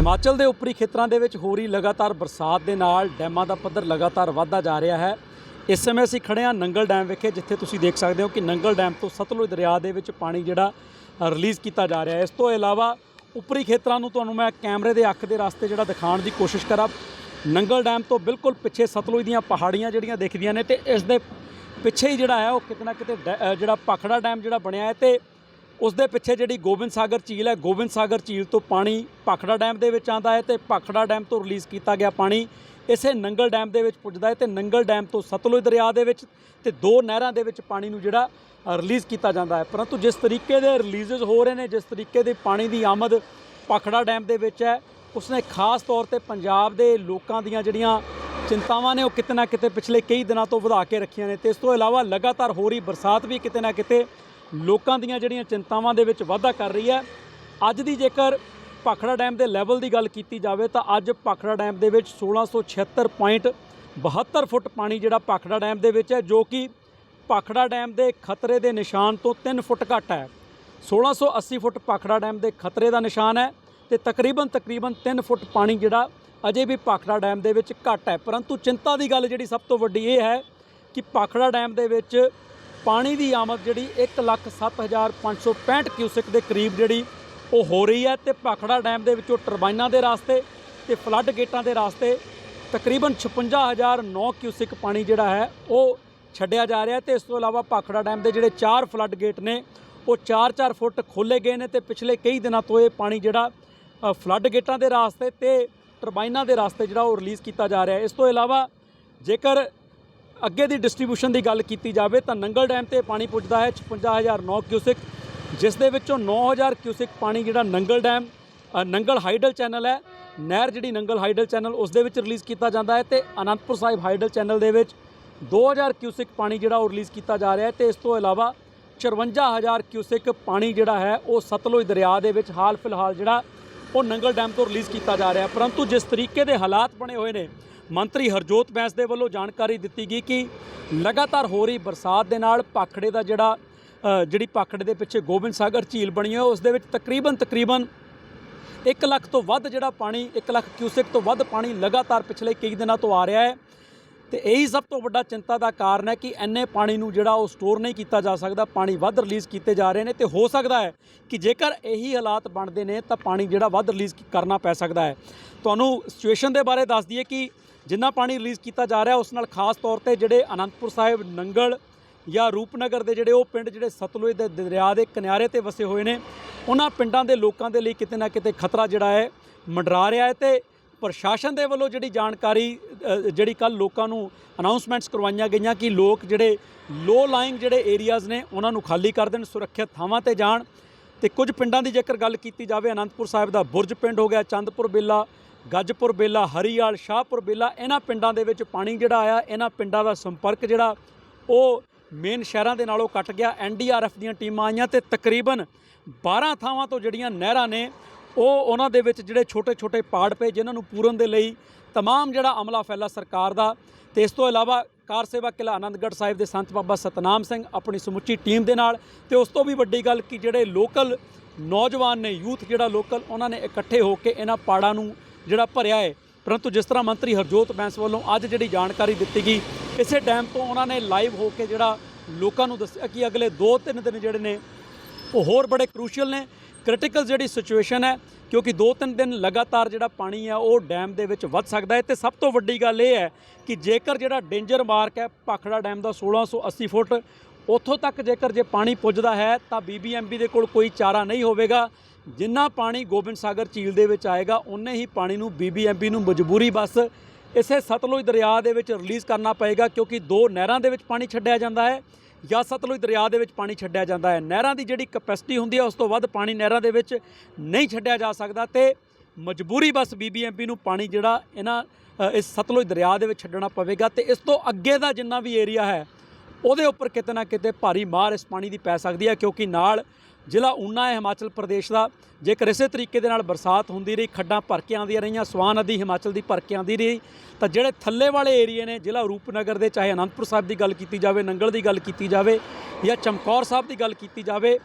ਹਿਮਾਚਲ ਦੇ ਉੱਪਰੀ ਖੇਤਰਾਂ ਦੇ ਵਿੱਚ ਹੋ ਰਹੀ ਲਗਾਤਾਰ ਬਰਸਾਤ ਦੇ ਨਾਲ ਡੈਮਾਂ ਦਾ ਪੱਧਰ ਲਗਾਤਾਰ ਵਧਦਾ ਜਾ ਰਿਹਾ ਹੈ। ਇਸ ਸਮੇਂ ਅਸੀਂ ਖੜੇ ਹਾਂ ਨੰਗਲ ਡੈਮ ਵਿਖੇ, ਜਿੱਥੇ ਤੁਸੀਂ ਦੇਖ ਸਕਦੇ ਹੋ ਕਿ ਨੰਗਲ ਡੈਮ ਤੋਂ ਸਤਲੁਜ ਦਰਿਆ ਦੇ ਵਿੱਚ ਪਾਣੀ ਜਿਹੜਾ ਰਿਲੀਜ਼ ਕੀਤਾ ਜਾ ਰਿਹਾ ਹੈ। ਇਸ ਤੋਂ ਇਲਾਵਾ ਉੱਪਰੀ ਖੇਤਰਾਂ ਨੂੰ ਤੁਹਾਨੂੰ ਮੈਂ ਕੈਮਰੇ ਦੇ ਅੱਖ ਦੇ ਰਸਤੇ ਜਿਹੜਾ ਦਿਖਾਉਣ ਦੀ ਕੋਸ਼ਿਸ਼ ਕਰਾਂ, ਨੰਗਲ ਡੈਮ ਤੋਂ ਬਿਲਕੁਲ ਪਿੱਛੇ ਸਤਲੁਜ ਦੀਆਂ ਪਹਾੜੀਆਂ ਜਿਹੜੀਆਂ ਦਿਖਦੀਆਂ ਨੇ ਤੇ ਇਸ ਦੇ ਪਿੱਛੇ ਹੀ ਜਿਹੜਾ ਹੈ, ਉਹ ਕਿਤੇ ਨਾ ਕਿਤੇ ਡੈ- ਜਿਹੜਾ ਪਖੜਾ ਡੈਮ ਜਿਹੜਾ ਬਣਿਆ ਹੈ ਤੇ ਉਸ ਦੇ ਪਿੱਛੇ ਜਿਹੜੀ ਗੋਬਿੰਦ ਸਾਗਰ ਝੀਲ ਹੈ, ਗੋਬਿੰਦ ਸਾਗਰ ਝੀਲ ਤੋਂ ਪਾਣੀ ਪਖੜਾ ਡੈਮ ਦੇ ਵਿੱਚ ਆਂਦਾ ਹੈ ਤੇ ਪਖੜਾ ਡੈਮ ਤੋਂ ਰਿਲੀਜ਼ ਕੀਤਾ ਗਿਆ ਪਾਣੀ ਇਸੇ ਨੰਗਲ ਡੈਮ ਦੇ ਵਿੱਚ ਪੁੱਜਦਾ ਹੈ ਤੇ ਨੰਗਲ ਡੈਮ ਤੋਂ ਸਤਲੁਜ ਦਰਿਆ ਦੇ ਵਿੱਚ ਤੇ ਦੋ ਨਹਿਰਾਂ ਦੇ ਵਿੱਚ ਪਾਣੀ ਨੂੰ ਜਿਹੜਾ ਰਿਲੀਜ਼ ਕੀਤਾ ਜਾਂਦਾ ਹੈ। ਪਰੰਤੂ ਜਿਸ ਤਰੀਕੇ ਦੇ ਰਿਲੀਜ਼ਸ ਹੋ ਰਹੇ ਨੇ, ਜਿਸ ਤਰੀਕੇ ਦੇ ਪਾਣੀ ਦੀ ਆਮਦ ਪਖੜਾ ਡੈਮ ਦੇ ਵਿੱਚ ਹੈ, ਉਸਨੇ ਖਾਸ ਤੌਰ ਤੇ ਪੰਜਾਬ ਦੇ ਲੋਕਾਂ ਦੀਆਂ ਜਿਹੜੀਆਂ ਚਿੰਤਾਵਾਂ ਨੇ, ਉਹ ਕਿਤੇ ਨਾ ਕਿਤੇ ਪਿਛਲੇ ਕਈ ਦਿਨਾਂ ਤੋਂ ਵਧਾ ਕੇ ਰੱਖੀਆਂ ਨੇ ਤੇ ਇਸ ਤੋਂ ਇਲਾਵਾ ਲਗਾਤਾਰ ਹੋ ਰਹੀ ਬਰਸਾਤ ਵੀ ਕਿਤੇ ਨਾ ਕਿਤੇ ਲੋਕਾਂ ਦੀਆਂ ਜਿਹੜੀਆਂ ਚਿੰਤਾਵਾਂ ਦੇ ਵਿੱਚ ਵਾਧਾ ਕਰ ਰਹੀ ਹੈ। ਅੱਜ ਦੀ ਜੇਕਰ ਭਾਖੜਾ ਡੈਮ ਦੇ ਲੈਵਲ ਦੀ ਗੱਲ ਕੀਤੀ ਜਾਵੇ ਤਾਂ ਅੱਜ ਭਾਖੜਾ ਡੈਮ ਦੇ ਵਿੱਚ 1676.72 ਫੁੱਟ ਪਾਣੀ ਜਿਹੜਾ ਭਾਖੜਾ ਡੈਮ ਦੇ ਵਿੱਚ ਹੈ, ਜੋ ਕਿ ਭਾਖੜਾ ਡੈਮ ਦੇ ਖਤਰੇ ਦੇ ਨਿਸ਼ਾਨ ਤੋਂ 3 ਫੁੱਟ ਘੱਟ ਹੈ। 1680 ਫੁੱਟ ਭਾਖੜਾ ਡੈਮ ਦੇ ਖਤਰੇ ਦਾ ਨਿਸ਼ਾਨ ਹੈ ਤੇ ਤਕਰੀਬਨ ਤਕਰੀਬਨ 3 ਫੁੱਟ ਪਾਣੀ ਜਿਹੜਾ ਅਜੇ ਵੀ ਭਾਖੜਾ ਡੈਮ ਦੇ ਵਿੱਚ ਘੱਟ ਹੈ। ਪਰੰਤੂ ਚਿੰਤਾ ਦੀ ਗੱਲ ਜਿਹੜੀ ਸਭ ਤੋਂ ਵੱਡੀ ਇਹ ਹੈ ਕਿ ਭਾਖੜਾ ਡੈਮ ਦੇ ਵਿੱਚ ਪਾਣੀ ਦੀ ਆਮਦ ਜਿਹੜੀ 107565 ਕਿਊਸਿਕ ਦੇ ਕਰੀਬ ਜਿਹੜੀ ਉਹ ਹੋ ਰਹੀ ਹੈ ਤੇ ਭਾਖੜਾ ਡੈਮ ਦੇ ਵਿੱਚੋਂ ਟਰਬਾਈਨਾਂ ਦੇ ਰਾਸਤੇ ਤੇ ਫਲੱਡ ਗੇਟਾਂ ਦੇ ਰਾਸਤੇ ਤਕਰੀਬਨ 56009 ਕਿਊਸਿਕ ਪਾਣੀ ਜਿਹੜਾ ਹੈ ਉਹ ਛੱਡਿਆ ਜਾ ਰਿਹਾ ਤੇ ਇਸ ਤੋਂ ਇਲਾਵਾ ਭਾਖੜਾ ਡੈਮ ਦੇ ਜਿਹੜੇ ਚਾਰ ਫਲੱਡ ਗੇਟ ਨੇ, ਉਹ 4-4 ਫੁੱਟ ਖੋਲੇ ਗਏ ਨੇ ਤੇ ਪਿਛਲੇ ਕਈ ਦਿਨਾਂ ਤੋਂ ਇਹ ਪਾਣੀ ਜਿਹੜਾ ਫਲੱਡ ਗੇਟਾਂ ਦੇ ਰਾਸਤੇ ਤੇ ਟਰਬਾਈਨਾਂ ਦੇ ਰਾਸਤੇ ਜਿਹੜਾ ਉਹ ਰਿਲੀਜ਼ ਕੀਤਾ ਜਾ ਰਿਹਾ ਹੈ। ਇਸ ਤੋਂ ਇਲਾਵਾ ਜੇਕਰ ਅੱਗੇ ਦੀ ਡਿਸਟ੍ਰੀਬਿਊਸ਼ਨ ਦੀ ਗੱਲ ਕੀਤੀ ਜਾਵੇ ਤਾਂ ਨੰਗਲ ਡੈਮ ਤੇ ਪਾਣੀ ਪੁੱਜਦਾ ਹੈ 55009 ਕਿਊਸਿਕ, ਜਿਸ ਦੇ ਵਿੱਚੋਂ 9000 ਕਿਊਸਿਕ ਪਾਣੀ ਜਿਹੜਾ Nangal dam Nangal hydel channel ਹੈ। ਨਹਿਰ ਜਿਹੜੀ ਨੰਗਲ ਹਾਈਡਲ ਚੈਨਲ, ਉਸ ਦੇ ਵਿੱਚ ਰਿਲੀਜ਼ ਕੀਤਾ ਜਾਂਦਾ ਹੈ ਤੇ ਅਨੰਦਪੁਰ ਸਾਹਿਬ ਹਾਈਡਲ ਚੈਨਲ ਦੇ ਵਿੱਚ 2000 ਕਿਊਸਿਕ ਪਾਣੀ ਜਿਹੜਾ ਉਹ ਰਿਲੀਜ਼ ਕੀਤਾ ਜਾ ਰਿਹਾ ਹੈ ਤੇ ਇਸ ਤੋਂ ਇਲਾਵਾ 54000 ਕਿਊਸਿਕ ਪਾਣੀ ਜਿਹੜਾ ਹੈ ਉਹ ਸਤਲੁਜ ਦਰਿਆ ਦੇ ਵਿੱਚ ਹਾਲ ਫਿਲਹਾਲ ਜਿਹੜਾ ਉਹ ਨੰਗਲ ਡੈਮ ਤੋਂ ਰਿਲੀਜ਼ ਕੀਤਾ ਜਾ ਰਿਹਾ ਹੈ। ਪਰੰਤੂ ਜਿਸ ਤਰੀਕੇ ਦੇ ਹਾਲਾਤ ਬਣੇ ਹੋਏ ਨੇ ਮੰਤਰੀ ਹਰਜੋਤ ਬੈਂਸ ਦੇ ਵੱਲੋਂ ਜਾਣਕਾਰੀ ਦਿੱਤੀ ਗਈ ਕਿ ਲਗਾਤਾਰ ਹੋ ਰਹੀ ਬਰਸਾਤ ਦੇ ਨਾਲ ਪਾਖੜੇ ਦਾ ਜਿਹੜਾ ਜਿਹੜੀ ਪਾਖੜੇ ਦੇ ਪਿੱਛੇ ਗੋਬਿੰਦ ਸਾਗਰ ਝੀਲ ਬਣੀ ਹੈ, ਉਸ ਦੇ ਵਿੱਚ ਤਕਰੀਬਨ ਤਕਰੀਬਨ 1 ਲੱਖ ਤੋਂ ਵੱਧ ਜਿਹੜਾ ਪਾਣੀ 1 ਲੱਖ ਕਿਊਸਿਕ ਤੋਂ ਵੱਧ ਪਾਣੀ ਲਗਾਤਾਰ ਪਿਛਲੇ ਕਈ ਦਿਨਾਂ ਤੋਂ ਆ ਰਿਹਾ ਹੈ। ਤੇ ਇਹੀ ਸਭ ਤੋਂ ਵੱਡਾ ਚਿੰਤਾ ਦਾ ਕਾਰਨ ਹੈ ਕਿ ਇੰਨੇ ਪਾਣੀ ਨੂੰ ਜਿਹੜਾ ਉਹ ਸਟੋਰ ਨਹੀਂ ਕੀਤਾ ਜਾ ਸਕਦਾ, ਪਾਣੀ ਵੱਧ ਰਿਲੀਜ਼ ਕੀਤੇ ਜਾ ਰਹੇ ਨੇ ਤੇ ਹੋ ਸਕਦਾ ਹੈ ਕਿ ਜੇਕਰ ਇਹੀ ਹਾਲਾਤ ਬਣਦੇ ਨੇ ਤਾਂ ਪਾਣੀ ਜਿਹੜਾ ਵੱਧ ਰਿਲੀਜ਼ ਕਰਨਾ ਪੈ ਸਕਦਾ ਹੈ। ਤੁਹਾਨੂੰ ਸਿਚੁਏਸ਼ਨ ਦੇ ਬਾਰੇ ਦੱਸ ਦਈਏ ਕਿ ਜਿੰਨਾ ਪਾਣੀ ਰਿਲੀਜ਼ ਕੀਤਾ ਜਾ ਰਿਹਾ, ਉਸ ਨਾਲ ਖਾਸ ਤੌਰ ਤੇ ਜਿਹੜੇ ਅਨੰਦਪੁਰ ਸਾਹਿਬ, ਨੰਗਲ ਜਾਂ ਰੂਪਨਗਰ ਦੇ ਜਿਹੜੇ ਉਹ ਪਿੰਡ ਜਿਹੜੇ ਸਤਲੁਜ ਦੇ ਦਰਿਆ ਦੇ ਕਿਨਾਰੇ ਤੇ ਵਸੇ ਹੋਏ ਨੇ, ਉਹਨਾਂ ਪਿੰਡਾਂ ਦੇ ਲੋਕਾਂ ਦੇ ਲਈ ਕਿਤੇ ਨਾ ਕਿਤੇ ਖਤਰਾ ਜਿਹੜਾ ਹੈ, ਮੰਡਰਾ ਰਿਹਾ ਹੈ ਤੇ ਪ੍ਰਸ਼ਾਸਨ ਦੇ ਵੱਲੋਂ ਜਿਹੜੀ ਜਾਣਕਾਰੀ ਜਿਹੜੀ ਕੱਲ ਲੋਕਾਂ ਨੂੰ ਅਨਾਉਂਸਮੈਂਟਸ ਕਰਵਾਈਆਂ ਗਈਆਂ ਕਿ ਲੋਕ ਜਿਹੜੇ ਲੋ ਲਾਈਂਗ ਜਿਹੜੇ ਏਰੀਆਜ਼ ਨੇ, ਉਹਨਾਂ ਨੂੰ ਖਾਲੀ ਕਰ ਦੇਣ, ਸੁਰੱਖਿਅਤ ਥਾਵਾਂ ਤੇ ਜਾਣ ਤੇ ਕੁਝ ਪਿੰਡਾਂ ਦੀ ਜੇਕਰ ਗੱਲ ਕੀਤੀ ਜਾਵੇ, ਅਨੰਦਪੁਰ ਸਾਹਿਬ ਦਾ ਬੁਰਜ ਪਿੰਡ ਹੋ ਗਿਆ, ਚੰਦਪੁਰ, ਬੇਲਾ ਗੱਜਪੁਰ ਬੇਲਾ ਹਰੀਆਲ ਸ਼ਾਹਪੁਰ ਬੇਲਾ ਇਹਨਾਂ ਪਿੰਡਾਂ ਦੇ ਵਿੱਚ ਪਾਣੀ ਜਿਹੜਾ ਆਇਆ ਇਹਨਾਂ ਪਿੰਡਾਂ ਦਾ ਸੰਪਰਕ ਜਿਹੜਾ ਉਹ ਮੇਨ ਸ਼ਹਿਰਾਂ ਦੇ ਨਾਲੋਂ ਕੱਟ ਗਿਆ ਐਨਡੀਆਰਐਫ ਦੀਆਂ ਟੀਮਾਂ ਆਈਆਂ ਤੇ ਤਕਰੀਬਨ 12 ਥਾਵਾਂ ਤੋਂ ਜਿਹੜੀਆਂ ਨਹਿਰਾਂ ਨੇ ਉਹ ਉਹਨਾਂ ਦੇ ਵਿੱਚ ਜਿਹੜੇ ਛੋਟੇ-ਛੋਟੇ ਪਾੜ ਪਏ ਜਿਨ੍ਹਾਂ ਨੂੰ ਪੂਰਨ ਦੇ ਲਈ तमाम ਜਿਹੜਾ ਅਮਲਾ ਫੈਲਾ ਸਰਕਾਰ ਦਾ ਤੇ ਇਸ ਤੋਂ ਇਲਾਵਾ ਕਾਰ ਸੇਵਾ ਕਿਲਾ ਆਨੰਦਗੜ੍ਹ ਸਾਹਿਬ ਦੇ ਸੰਤ ਬਾਬਾ ਸਤਨਾਮ ਸਿੰਘ ਆਪਣੀ ਸਮੁੱਚੀ ਟੀਮ ਦੇ ਨਾਲ ਤੇ ਉਸ ਤੋਂ ਵੀ ਵੱਡੀ ਗੱਲ ਕਿ ਜਿਹੜੇ ਲੋਕਲ ਨੌਜਵਾਨ ਨੇ ਯੂਥ ਜਿਹੜਾ ਲੋਕਲ ਉਹਨਾਂ ਨੇ ਇਕੱਠੇ ਹੋ ਕੇ ਇਹਨਾਂ ਪਾੜਾਂ ਨੂੰ ਜਿਹੜਾ ਭਰਿਆ ਹੈ। ਪਰੰਤੂ ਜਿਸ ਤਰ੍ਹਾਂ ਮੰਤਰੀ ਹਰਜੋਤ ਬੈਂਸ ਵੱਲੋਂ ਅੱਜ ਜਿਹੜੀ ਜਾਣਕਾਰੀ ਦਿੱਤੀ ਗਈ, ਇਸੇ ਡੈਮ ਤੋਂ ਉਹਨਾਂ ਨੇ ਲਾਈਵ ਹੋ ਕੇ ਜਿਹੜਾ ਲੋਕਾਂ ਨੂੰ ਦੱਸਿਆ ਕਿ ਅਗਲੇ 2-3 ਦਿਨ ਜਿਹੜੇ ਨੇ, ਉਹ ਹੋਰ ਬੜੇ ਕ੍ਰੂਸ਼ੀਅਲ ਨੇ। ਕ੍ਰਿਟੀਕਲ ਜਿਹੜੀ ਸਿਚੁਏਸ਼ਨ ਹੈ, ਕਿਉਂਕਿ 2-3 ਦਿਨ ਲਗਾਤਾਰ ਜਿਹੜਾ ਪਾਣੀ ਹੈ, ਉਹ ਡੈਮ ਦੇ ਵਿੱਚ ਵੱਧ ਸਕਦਾ ਹੈ। ਤੇ ਸਭ ਤੋਂ ਵੱਡੀ ਗੱਲ ਇਹ ਹੈ ਕਿ ਜੇਕਰ ਜਿਹੜਾ ਡੇਂਜਰ ਮਾਰਕ ਹੈ, ਭਾਖੜਾ ਡੈਮ ਦਾ 1680 ਫੁੱਟ, ਉੱਥੋਂ ਤੱਕ ਜੇਕਰ ਜੇ ਪਾਣੀ ਪੁੱਜਦਾ ਹੈ, ਤਾਂ ਬੀਬੀਐਮਬੀ ਦੇ ਕੋਲ ਕੋਈ ਚਾਰਾ ਨਹੀਂ ਹੋਵੇਗਾ। ਜਿੰਨਾ ਪਾਣੀ ਗੋਬਿੰਦ ਸਾਗਰ ਝੀਲ ਦੇ ਵਿੱਚ ਆਏਗਾ ਉਨੇ ਹੀ ਪਾਣੀ ਨੂੰ ਬੀਬੀਐਮਬੀ ਨੂੰ ਮਜਬੂਰੀ ਬਸ ਇਸੇ ਸਤਲੁਜ ਦਰਿਆ ਦੇ ਵਿੱਚ ਰਿਲੀਜ਼ ਕਰਨਾ ਪਏਗਾ, ਕਿਉਂਕਿ ਦੋ ਨਹਿਰਾਂ ਦੇ ਵਿੱਚ ਪਾਣੀ ਛੱਡਿਆ ਜਾਂਦਾ ਹੈ ਜਾਂ ਸਤਲੁਜ ਦਰਿਆ ਦੇ ਵਿੱਚ ਪਾਣੀ ਛੱਡਿਆ ਜਾਂਦਾ ਹੈ। ਨਹਿਰਾਂ ਦੀ ਜਿਹੜੀ ਕਪੈਸਿਟੀ ਹੁੰਦੀ ਹੈ, ਉਸ ਤੋਂ ਵੱਧ ਪਾਣੀ ਨਹਿਰਾਂ ਦੇ ਵਿੱਚ ਨਹੀਂ ਛੱਡਿਆ ਜਾ ਸਕਦਾ ਤੇ ਮਜਬੂਰੀ ਬਸ ਬੀਬੀਐਮਪੀ ਨੂੰ ਪਾਣੀ ਜਿਹੜਾ ਇਹਨਾਂ ਇਸ ਸਤਲੁਜ ਦਰਿਆ ਦੇ ਵਿੱਚ ਛੱਡਣਾ ਪਵੇਗਾ ਤੇ ਇਸ ਤੋਂ ਅੱਗੇ ਦਾ ਜਿੰਨਾ ਵੀ ਏਰੀਆ ਹੈ, ਉਹਦੇ ਉੱਪਰ ਕਿਤੇ ਨਾ ਕਿਤੇ ਭਾਰੀ ਮਾਰ ਇਸ ਪਾਣੀ ਦੀ ਪੈ ਸਕਦੀ ਹੈ, ਕਿਉਂਕਿ ਨਾਲ ਜ਼ਿਲ੍ਹਾ ਊਨਾ ਹੈ ਹਿਮਾਚਲ ਪ੍ਰਦੇਸ਼ ਦਾ। ਜੇਕਰ ਇਸੇ ਤਰੀਕੇ ਦੇ ਨਾਲ ਬਰਸਾਤ ਹੁੰਦੀ ਰਹੀ, ਖੱਡਾਂ ਭਰ ਕੇ ਆਉਂਦੀਆਂ ਰਹੀਆਂ ਸਵਾਨ ਨਦੀ ਹਿਮਾਚਲ ਦੀ ਭਰ ਕੇ ਆਉਂਦੀ ਰਹੀ, ਤਾਂ ਜਿਹੜੇ ਥੱਲੇ ਵਾਲੇ ਏਰੀਏ ਨੇ, ਜ਼ਿਲ੍ਹਾ ਰੂਪਨਗਰ ਦੇ, ਚਾਹੇ ਅਨੰਦਪੁਰ ਸਾਹਿਬ ਦੀ ਗੱਲ ਕੀਤੀ ਜਾਵੇ, ਨੰਗਲ ਦੀ ਗੱਲ ਕੀਤੀ ਜਾਵੇ, ਜਾਂ ਚਮਕੌਰ ਸਾਹਿਬ ਦੀ ਗੱਲ ਕੀਤੀ ਜਾਵੇ,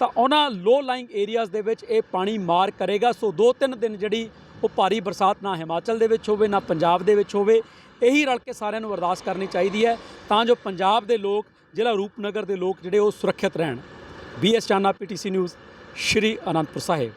ਤਾਂ ਉਹਨਾਂ ਲੋ ਲਾਈਂਗ ਏਰੀਆਜ਼ ਦੇ ਵਿੱਚ ਇਹ ਪਾਣੀ ਮਾਰ ਕਰੇਗਾ। ਸੋ ਦੋ ਤਿੰਨ ਦਿਨ ਜਿਹੜੀ ਉਹ ਭਾਰੀ ਬਰਸਾਤ ਨਾ ਹਿਮਾਚਲ ਦੇ ਵਿੱਚ ਹੋਵੇ, ਨਾ ਪੰਜਾਬ ਦੇ ਵਿੱਚ ਹੋਵੇ, ਇਹੀ ਰਲ ਕੇ ਸਾਰਿਆਂ ਨੂੰ ਅਰਦਾਸ ਕਰਨੀ ਚਾਹੀਦੀ ਹੈ, ਤਾਂ ਜੋ ਪੰਜਾਬ ਦੇ ਲੋਕ, ਜ਼ਿਲ੍ਹਾ ਰੂਪਨਗਰ ਦੇ ਲੋਕ ਜਿਹੜੇ ਉਹ ਸੁਰੱਖਿਅਤ ਰਹਿਣ। B BS Chana PTC news Shri Anandpur Sahib.